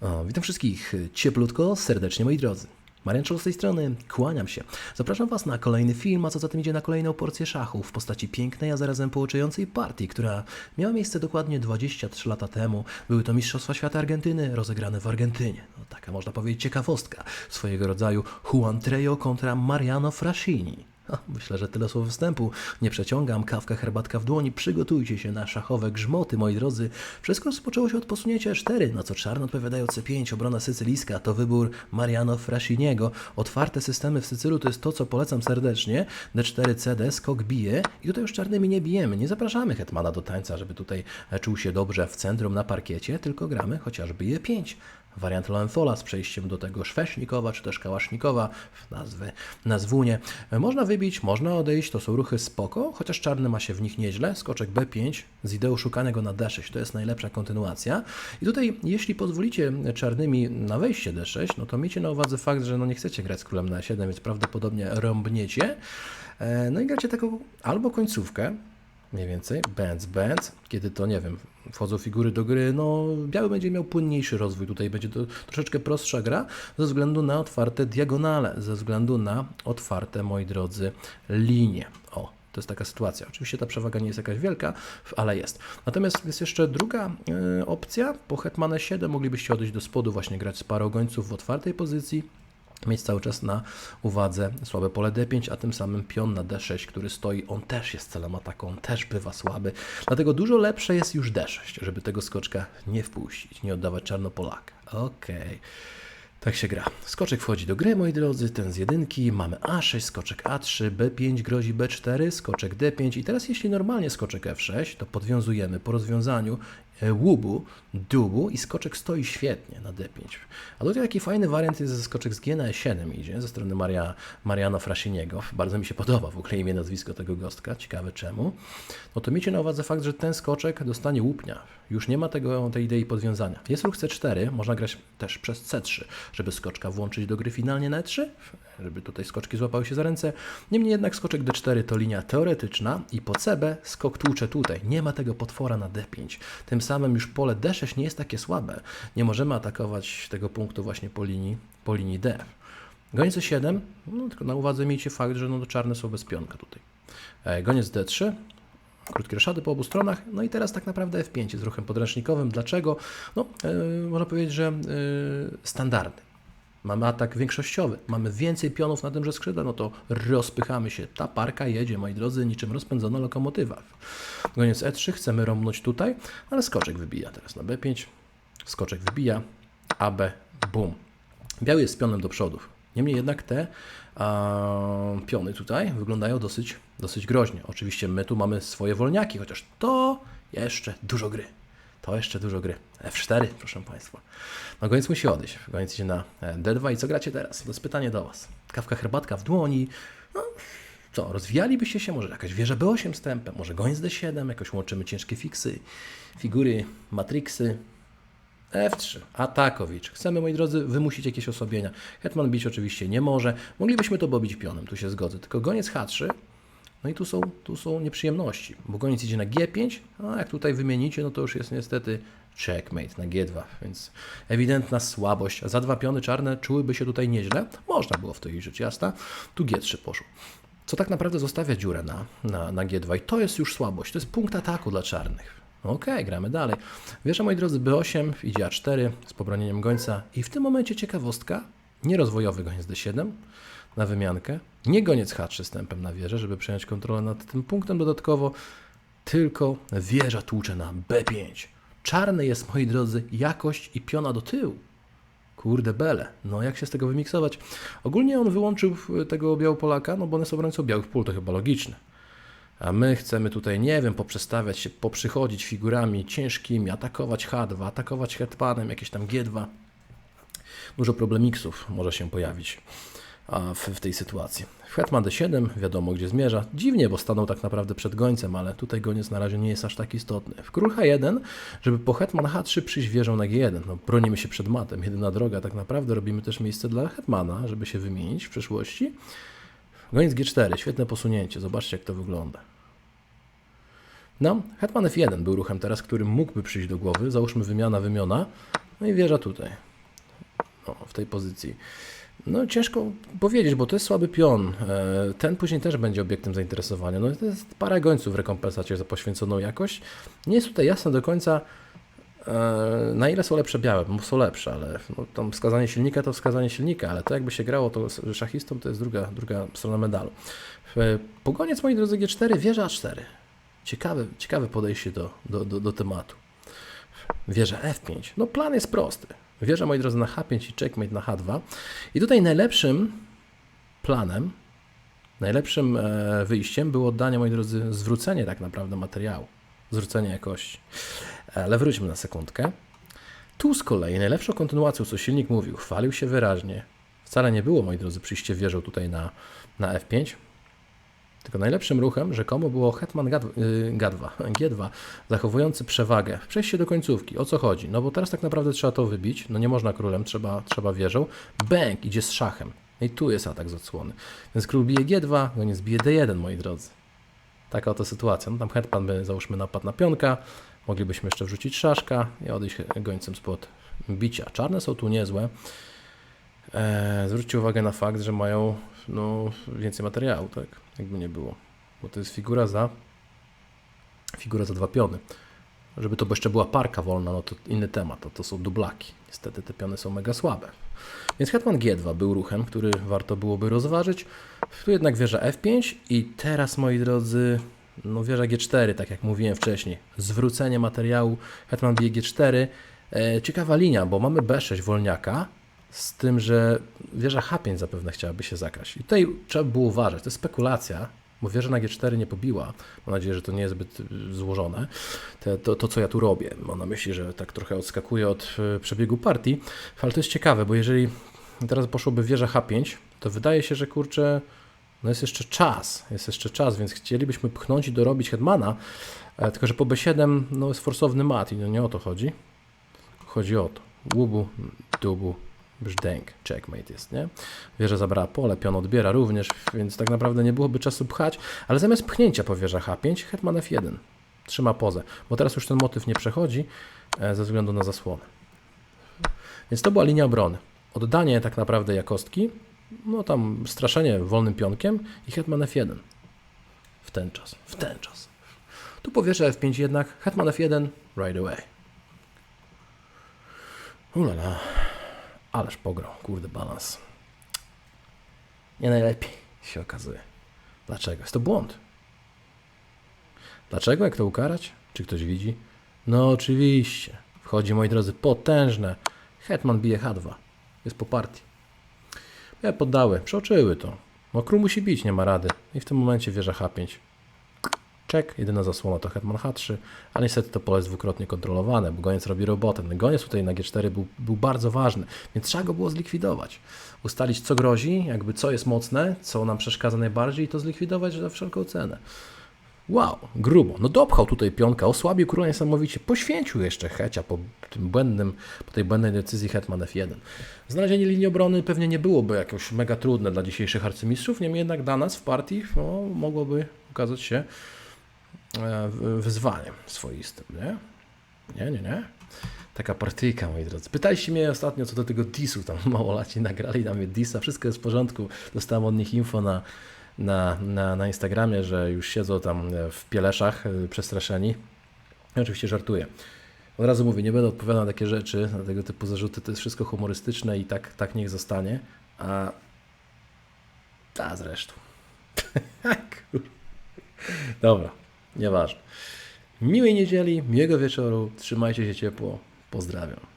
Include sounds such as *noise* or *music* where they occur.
O, witam wszystkich cieplutko, serdecznie moi drodzy. Marian Czoł z tej strony, kłaniam się. Zapraszam Was na kolejny film, a co za tym idzie na kolejną porcję szachu w postaci pięknej, a zarazem pouczającej partii, która miała miejsce dokładnie 23 lata temu. Były to Mistrzostwa Świata Argentyny, rozegrane w Argentynie. No, taka można powiedzieć ciekawostka swojego rodzaju Juan Trejo kontra Mariano Fraschini. Myślę, że tyle słów wstępu. Nie przeciągam, kawka, herbatka w dłoni. Przygotujcie się na szachowe grzmoty, moi drodzy. Wszystko rozpoczęło się od posunięcia E4, na co czarno odpowiadają C5, obrona sycylijska. To wybór Mariano Fraschiniego. Otwarte systemy w Sycylu to jest to, co polecam serdecznie. D4, CD, skok bije. I tutaj już czarnymi nie bijemy. Nie zapraszamy hetmana do tańca, żeby tutaj e, czuł się dobrze w centrum na parkiecie, tylko gramy chociażby E5. Wariant Loenfola z przejściem do tego Szwesznikowa czy też Kałasznikowa w nazwy, nazwunie. Można wybić, można odejść, to są ruchy spoko, chociaż czarny ma się w nich nieźle. Skoczek B5 z ideą szukania go na D6 to jest najlepsza kontynuacja. I tutaj, jeśli pozwolicie czarnymi na wejście D6, no to miejcie na uwadze fakt, że no nie chcecie grać z królem na E7, więc prawdopodobnie rąbniecie. E, No i gracie taką albo końcówkę, mniej więcej, bęc, bęc, kiedy to, nie wiem, wchodzą figury do gry, no biały będzie miał płynniejszy rozwój, tutaj będzie to troszeczkę prostsza gra, ze względu na otwarte diagonale, ze względu na otwarte, moi drodzy, linie. O, to jest taka sytuacja. Oczywiście ta przewaga nie jest jakaś wielka, ale jest. Natomiast jest jeszcze druga e, opcja. Po Hetmane 7 moglibyście odejść do spodu, właśnie grać z parą gońców w otwartej pozycji, mieć cały czas na uwadze słabe pole D5, a tym samym pion na D6, który stoi, on też jest celem ataku, on też bywa słaby. Dlatego dużo lepsze jest już D6, żeby tego skoczka nie wpuścić, nie oddawać czarnopolaka. Okej. Tak się gra. Skoczek wchodzi do gry, moi drodzy, ten z jedynki. Mamy A6, skoczek A3, B5 grozi B4, skoczek D5 i teraz jeśli normalnie skoczek F6, to podwiązujemy po rozwiązaniu łubu, dubu i skoczek stoi świetnie na D5. A tutaj taki fajny wariant jest, że skoczek z G na E7 idzie, ze strony Maria, Mariano Frasiniego. Bardzo mi się podoba w ogóle imię, nazwisko tego gostka, ciekawe czemu. No to miejcie na uwadze fakt, że ten skoczek dostanie łupnia. Już nie ma tego, tej idei podwiązania. Jest ruch C4, można grać też przez C3, żeby skoczka włączyć do gry finalnie na E3, żeby tutaj skoczki złapały się za ręce. Niemniej jednak skoczek D4 to linia teoretyczna i po CB skok tłucze tutaj. Nie ma tego potwora na D5. Tym samym już pole D6 nie jest takie słabe. Nie możemy atakować tego punktu właśnie po linii, po linii D. Goniec 7, no tylko na uwadze miejcie fakt, że no czarne są bez pionka tutaj. E, Goniec D3, krótkie roszady po obu stronach. No i teraz tak naprawdę F5 jest ruchem podręcznikowym. Dlaczego? No, e, można powiedzieć, że standardny. Mamy atak większościowy, mamy więcej pionów na tymże skrzydle, no to rozpychamy się. Ta parka jedzie, moi drodzy, niczym rozpędzona lokomotywa. Goniec E3, chcemy rąbnąć tutaj, ale skoczek wybija teraz na B5, skoczek wybija, AB, bum. Biały jest pionem do przodów. Niemniej jednak te piony tutaj wyglądają dosyć, dosyć groźnie. Oczywiście my tu mamy swoje wolniaki, chociaż to jeszcze dużo gry. To jeszcze dużo gry. F4, proszę Państwa. No goniec musi odejść. Goniec idzie na e, D2 i co gracie teraz? To jest pytanie do Was. Kawka, herbatka w dłoni. No, co, rozwijalibyście się? Może jakaś wieża B8 z tempem, może goniec D7, jakoś łączymy ciężkie fiksy, figury, matrixy. F3, Atakowicz. Chcemy, moi drodzy, wymusić jakieś osłabienia. Hetman bić oczywiście nie może. Moglibyśmy to pobić pionem, tu się zgodzę. Tylko goniec H3, no i tu są, tu są nieprzyjemności, bo goniec idzie na G5, a jak tutaj wymienicie, no to już jest niestety checkmate na G2, więc ewidentna słabość. Za dwa piony czarne czułyby się tutaj nieźle. Można było w iść rzecz jasna. Tu G3 poszło. Co tak naprawdę zostawia dziurę na, na, na G2 i to jest już słabość. To jest punkt ataku dla czarnych. Okej, gramy dalej. Wieża, moi drodzy, B8, idzie A4 z pobronieniem gońca i w tym momencie ciekawostka, nie rozwojowy goniec D7 na wymiankę, nie goniec H3 z tempem na wieżę, żeby przejąć kontrolę nad tym punktem dodatkowo, tylko wieża tłucze na B5. Czarny jest, moi drodzy, jakość i piona do tyłu. Kurde bele, no jak się z tego wymiksować? Ogólnie on wyłączył tego Białopolaka, no bo one są obrońcą białych pól, to chyba logiczne. A my chcemy tutaj, nie wiem, poprzestawiać się, poprzychodzić figurami ciężkimi, atakować H2, atakować hetmanem, jakieś tam G2. Dużo problemiksów może się pojawić w, w tej sytuacji. Hetman D7, wiadomo gdzie zmierza. Dziwnie, bo stanął tak naprawdę przed gońcem, ale tutaj goniec na razie nie jest aż tak istotny. W król H1, żeby po Hetman H3 przyjść wieżą na G1. No, bronimy się przed matem, jedyna droga. Tak naprawdę robimy też miejsce dla Hetmana, żeby się wymienić w przyszłości. Goniec G4, świetne posunięcie, zobaczcie jak to wygląda. No, Hetman F1 był ruchem teraz, który mógłby przyjść do głowy, załóżmy wymiana, wymiana, no i wieża tutaj. No, w tej pozycji. No ciężko powiedzieć, bo to jest słaby pion. E, Ten później też będzie obiektem zainteresowania. No to jest parę gońców w rekompensacie za poświęconą jakość. Nie jest tutaj jasne do końca, e, na ile są lepsze białe, bo są lepsze, ale no, tam wskazanie silnika to wskazanie silnika, ale to jakby się grało to szachistą, to jest druga, druga strona medalu. E, Pogoniec, moi drodzy, G4, wieża A4. Ciekawe, ciekawe podejście do, do, do, do tematu. Wieża F5. No plan jest prosty. Wieża, moi drodzy, na H5 i checkmate na H2. I tutaj najlepszym planem, najlepszym e, wyjściem było oddanie, moi drodzy, zwrócenie tak naprawdę materiału. Zwrócenie jakości. E, Ale wróćmy na sekundkę. Tu z kolei najlepszą kontynuacją, co silnik mówił, chwalił się wyraźnie. Wcale nie było, moi drodzy, przyjście wieżą tutaj na, na F5, tylko najlepszym ruchem rzekomo było Hetman G2, y, G2, G2, zachowujący przewagę. Przejście do końcówki. O co chodzi? No bo teraz tak naprawdę trzeba to wybić. No nie można królem, trzeba, trzeba wieżą. Bęk idzie z szachem. No I tu jest atak z odsłony. Więc król bije G2, goniec bije D1, moi drodzy. Taka oto sytuacja. No tam hetman by załóżmy napadł na pionka. Moglibyśmy jeszcze wrzucić szaszka i odejść gońcem spod bicia. Czarne są tu niezłe. Eee, zwróćcie uwagę na fakt, że mają no, więcej materiału, tak? Jakby nie było. Bo to jest figura za figura za dwa piony. Żeby to jeszcze była parka wolna, no to inny temat, to, to są dublaki. Niestety te piony są mega słabe. Więc Hetman G2 był ruchem, który warto byłoby rozważyć. Tu jednak wieża F5 i teraz, moi drodzy, no wieża G4, tak jak mówiłem wcześniej. Zwrócenie materiału, Hetman bije G4. E, ciekawa linia, bo mamy B6 wolniaka, z tym, że wieża H5 zapewne chciałaby się zakraść. I tutaj trzeba było uważać, to jest spekulacja, bo wieża na G4 nie pobiła. Mam nadzieję, że to nie jest zbyt y, złożone. Te, to, to, co ja tu robię, mam na myśli, że tak trochę odskakuje od y, przebiegu partii, ale to jest ciekawe, bo jeżeli teraz poszłoby wieża H5, to wydaje się, że kurczę, no jest jeszcze czas, jest jeszcze czas, więc chcielibyśmy pchnąć i dorobić Hetmana, e, tylko że po B7 no, jest forsowny mat i no nie o to chodzi. Chodzi o to. Łubu, dubu, brzdęk, checkmate jest, nie? Wieża zabrała pole, pion odbiera również, więc tak naprawdę nie byłoby czasu pchać, ale zamiast pchnięcia po wieża H5, hetman F1 trzyma pozę, bo teraz już ten motyw nie przechodzi e, ze względu na zasłonę. Więc to była linia obrony. Oddanie tak naprawdę jakostki, no tam straszenie wolnym pionkiem i hetman F1 w ten czas, w ten czas. Tu po wieży F5 jednak, hetman F1 right away. Ulala. Ależ pograł, kurde balans. Nie najlepiej się okazuje. Dlaczego? Jest to błąd. Dlaczego? Jak to ukarać? Czy ktoś widzi? No oczywiście. Wchodzi, moi drodzy, potężne. Hetman bije H2. Jest po partii. Ja poddały, przeoczyły to. No król musi bić, nie ma rady. I w tym momencie wieża H5. Czek, jedyna zasłona to Hetman H3, ale niestety to pole jest dwukrotnie kontrolowane, bo goniec robi robotę. Ten goniec tutaj na G4 był, był bardzo ważny, więc trzeba go było zlikwidować. Ustalić co grozi, jakby co jest mocne, co nam przeszkadza najbardziej i to zlikwidować za wszelką cenę. Wow, grubo. No dopchał tutaj pionka, osłabił króla niesamowicie, poświęcił jeszcze Hecia po tym błędnym, po tej błędnej decyzji Hetman F1. Znalezienie linii obrony pewnie nie byłoby jakoś mega trudne dla dzisiejszych arcymistrzów, niemniej jednak dla nas w partii no, mogłoby okazać się wyzwaniem swoistym, nie? Nie, nie, nie. Taka partyjka, moi drodzy. Pytaliście mnie ostatnio co do tego disu, tam *laughs* małolaci nagrali na mnie disa, wszystko jest w porządku. Dostałem od nich info na, na, na, na Instagramie, że już siedzą tam e, w pieleszach e, przestraszeni. Ja oczywiście żartuję. Od razu mówię, nie będę odpowiadał na takie rzeczy, na tego typu zarzuty, to jest wszystko humorystyczne i tak, tak niech zostanie. A, a zresztą. *laughs* Kur- Dobra, nieważne. Miłej niedzieli, miłego wieczoru, trzymajcie się ciepło, pozdrawiam.